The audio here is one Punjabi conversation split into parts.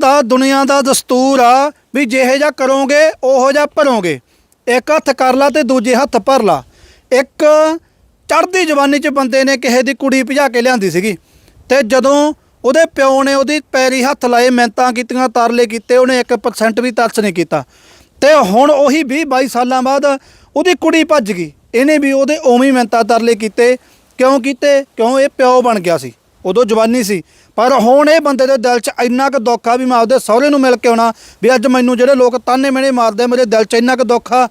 ਦਾ ਦੁਨੀਆ ਦਾ ਦਸਤੂਰ ਆ ਵੀ ਜਿਹੇ ਜਾ ਕਰੋਗੇ, ਉਹੋ ਜਿਹਾ ਭਰੋਗੇ। ਇੱਕ ਹੱਥ ਕਰ ਲਾ ਤੇ ਦੂਜੇ ਹੱਥ ਭਰ ਲਾ। ਇੱਕ ਚੜ੍ਹਦੀ ਜਵਾਨੀ 'ਚ ਬੰਦੇ ਨੇ ਕਿਸੇ ਦੀ ਕੁੜੀ ਭਜਾ ਕੇ ਲਿਆਂਦੀ ਸੀਗੀ। ਤੇ ਜਦੋਂ ਉਹਦੇ ਪਿਓ ਨੇ ਉਹਦੀ ਪੈਰੀ ਹੱਥ ਲਾਏ, ਮਿਹਨਤਾਂ ਕੀਤੀਆਂ, ਤਰਲੇ ਕੀਤੇ, ਉਹਨੇ 1% ਵੀ ਤਰਸ ਨਹੀਂ ਕੀਤਾ। ਤੇ ਹੁਣ ਉਹੀ 20 22 ਸਾਲਾਂ ਬਾਅਦ ਉਹਦੀ ਕੁੜੀ ਭੱਜ ਗਈ। ਇਹਨੇ ਵੀ ਉਹਦੇ ਉਵੇਂ ਹੀ ਮਿਹਨਤਾਂ ਤਰਲੇ ਕੀਤੇ। ਕਿਉਂ ਕੀਤੇ? ਕਿਉਂ ਇਹ ਪਿਓ ਬਣ ਗਿਆ ਸੀ। ਉਦੋਂ ਜਵਾਨੀ ਸੀ। ਪਰ ਹੁਣ ਇਹ ਬੰਦੇ ਦੇ ਦਿਲ 'ਚ ਇੰਨਾ ਕੁ ਦੁੱਖ ਆ ਵੀ ਮੈਂ ਆਪਦੇ ਸਹੁਰੇ ਨੂੰ ਮਿਲ ਕੇ ਆਉਣਾ ਵੀ ਅੱਜ ਮੈਨੂੰ ਜਿਹੜੇ ਲੋਕ ਤਾਨੇ ਮੈਨੇ ਮਾਰਦੇ ਆ, ਮੇਰੇ ਦਿਲ 'ਚ ਇੰਨਾ ਕੁ ਦੁੱਖ ਆ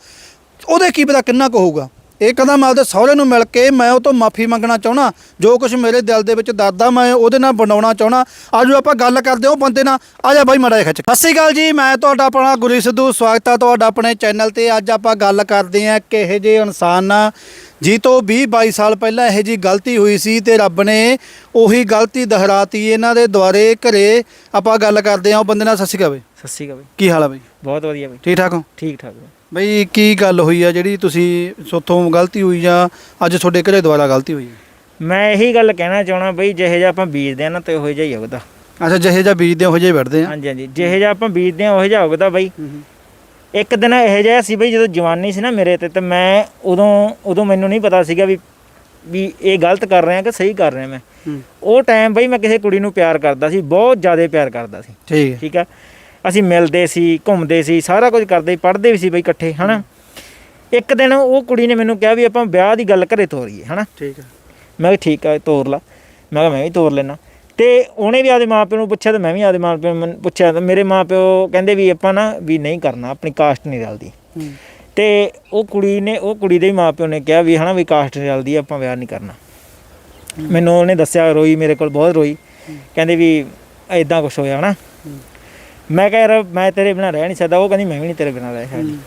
ਉਹਦੇ ਕੀ ਪਤਾ ਕਿੰਨਾ ਕੁ ਹੋਊਗਾ? ਇਹ ਕਹਿੰਦਾ ਮੈਂ ਆਪਦੇ ਸਹੁਰੇ ਨੂੰ ਮਿਲ ਕੇ ਮੈਂ ਉਹ ਤੋਂ ਮਾਫੀ ਮੰਗਣਾ ਚਾਹਣਾ ਜੋ ਕੁਝ ਮੇਰੇ ਦਿਲ ਦੇ ਵਿੱਚ ਦਰਦਾ ਮੈਂ ਉਹਦੇ ਨਾਲ ਬਣਾਉਣਾ ਚਾਹਣਾ ਆਜੋ ਆਪਾਂ ਗੱਲ ਕਰਦੇ ਹਾਂ ਉਹ ਬੰਦੇ ਨਾਲ। ਆ ਜਾ ਬਾਈ ਮੜਾ ਖਿੱਚ। ਸਤਿ ਸ਼੍ਰੀ ਅਕਾਲ ਜੀ ਮੈਂ ਤੁਹਾਡਾ ਆਪਣਾ ਗੁਰੀ ਸਿੱਧੂ ਸਵਾਗਤ ਹੈ ਤੁਹਾਡਾ ਆਪਣੇ ਚੈਨਲ ਤੇ। ਅੱਜ ਆਪਾਂ ਗੱਲ ਕਰਦੇ ਹਾਂ ਕਿਹੇ ਜਿਹੇ ਇਨਸਾਨ ਜੀ ਤੋਂ 20 22 ਸਾਲ ਪਹਿਲਾਂ ਇਹੋ ਜੀ ਗਲਤੀ ਹੋਈ ਸੀ ਤੇ ਰੱਬ ਨੇ ਉਹੀ ਗਲਤੀ ਦੁਹਰਾਤੀ ਇਹਨਾਂ ਦੇ ਦੁਆਰੇ ਘਰੇ। ਆਪਾਂ ਗੱਲ ਕਰਦੇ ਹਾਂ ਉਹ ਬੰਦੇ ਨਾਲ। ਸਤਿ ਸ਼੍ਰੀ ਅਕਾਲ ਬਾਈ। ਸਤਿ ਸ਼੍ਰੀ ਅਕਾਲ ਬਈ। ਕੀ ਹਾਲ ਆ ਬਾਈ? ਬਹੁਤ ਵਧੀਆ ਬਈ। ਠੀਕ ਠਾਕ ਹੋ? ਠੀਕ ਠਾਕ ਬਈ ਕੀ ਗੱਲ ਹੋਈ ਆ ਜਿਹੜੀ ਤੁਸੀਂ ਸੋਥੋਂ ਗਲਤੀ ਹੋਈ ਜਾਂ ਅੱਜ ਤੁਹਾਡੇ ਘਰੇ ਦੁਆਰਾ ਗਲਤੀ ਹੋਈ? ਹੈ ਮੈਂ ਇਹੀ ਗੱਲ ਕਹਿਣਾ ਚਾਹਣਾ ਬਈ ਜਿਹੇ ਜਿਹਾ ਆਪਾਂ ਬੀਜਦੇ ਆ ਨਾ ਤੇ ਉਹੋ ਜਿਹਾ ਹੀ ਉਗਦਾ। ਅੱਛਾ ਜਿਹੇ ਜਿਹਾ ਬੀਜਦੇ ਹੋ ਜਿਹੇ ਵੜਦੇ ਆ ਹਾਂਜੀ ਹਾਂਜੀ ਜਿਹੇ ਜਿਹਾ ਆਪਾਂ ਬੀਜਦੇ ਆ ਉਹੋ ਜਿਹਾ ਉਗਦਾ ਬਈ। ਇੱਕ ਦਿਨ ਇਹੋ ਜਿਹਾ ਸੀ ਬਈ ਜਦੋਂ ਜਵਾਨੀ ਸੀ ਨਾ ਮੇਰੇ ਤੇ ਤੇ ਮੈਂ ਉਦੋਂ ਉਦੋਂ ਮੈਨੂੰ ਨਹੀਂ ਪਤਾ ਸੀਗਾ ਵੀ ਵੀ ਇਹ ਗਲਤ ਕਰ ਰਹੇ ਆ ਕਿ ਸਹੀ ਕਰ ਰਹੇ ਮੈਂ। ਹੂੰ। ਉਹ ਟਾਈਮ ਬਈ ਮੈਂ ਕਿਸੇ ਕੁੜੀ ਨੂੰ ਪਿਆਰ ਕਰਦਾ ਸੀ ਬਹੁਤ ਜ਼ਿਆਦਾ ਪਿਆਰ ਕਰਦਾ ਸੀ। ਠੀਕ ਹੈ। ਠੀਕ ਆ? ਅਸੀਂ ਮਿਲਦੇ ਸੀ ਘੁੰਮਦੇ ਸੀ ਸਾਰਾ ਕੁਝ ਕਰਦੇ ਪੜ੍ਹਦੇ ਵੀ ਸੀ ਬਈ ਇਕੱਠੇ ਹਨਾ? ਇੱਕ ਦਿਨ ਉਹ ਕੁੜੀ ਨੇ ਮੈਨੂੰ ਕਿਹਾ ਵੀ ਆਪਾਂ ਵਿਆਹ ਦੀ ਗੱਲ ਘਰੇ ਤੋਰੀਏ ਹਨਾ? ਠੀਕ ਹੈ ਮੈਂ ਕਿਹਾ ਠੀਕ ਆ ਤੋਰ ਲਾ। ਮੈਂ ਕਿਹਾ ਮੈਂ ਵੀ ਤੋਰ ਲੈਣਾ ਤੇ ਉਹਨੇ ਵੀ ਆਦੇ ਮਾਪਿਓ ਨੂੰ ਪੁੱਛਿਆ ਤੇ ਮੈਂ ਵੀ ਆਦੇ ਮਾਪਿਓ ਨੂੰ ਪੁੱਛਿਆ। ਤੇ ਮੇਰੇ ਮਾਪਿਓ ਕਹਿੰਦੇ ਵੀ ਆਪਾਂ ਨਾ ਵੀ ਨਹੀਂ ਕਰਨਾ ਆਪਣੀ ਕਾਸਟ ਨਹੀਂ ਰਲਦੀ। ਤੇ ਉਹ ਕੁੜੀ ਨੇ ਉਹ ਕੁੜੀ ਦੇ ਮਾਪਿਓ ਨੇ ਕਿਹਾ ਵੀ ਹਨਾ ਵੀ ਕਾਸਟ ਨਹੀਂ ਰਲਦੀ ਆਪਾਂ ਵਿਆਹ ਨਹੀਂ ਕਰਨਾ। ਮੈਨੂੰ ਉਹਨੇ ਦੱਸਿਆ ਰੋਈ ਮੇਰੇ ਕੋਲ ਬਹੁਤ ਰੋਈ। ਕਹਿੰਦੇ ਵੀ ਐਦਾਂ ਕੁਝ ਹੋਇਆ ਹਨਾ? ਮੈਂ ਕਿਹਾ ਯਾਰ ਮੈਂ ਤੇਰੇ ਬਿਨਾਂ ਰਹਿ ਨਹੀਂ ਸਕਦਾ ਉਹ ਕਹਿੰਦੀ ਮੈਂ ਵੀ ਨਹੀਂ ਤੇਰੇ ਬਿਨਾਂ ਰਹਿ ਸਕਦੀ।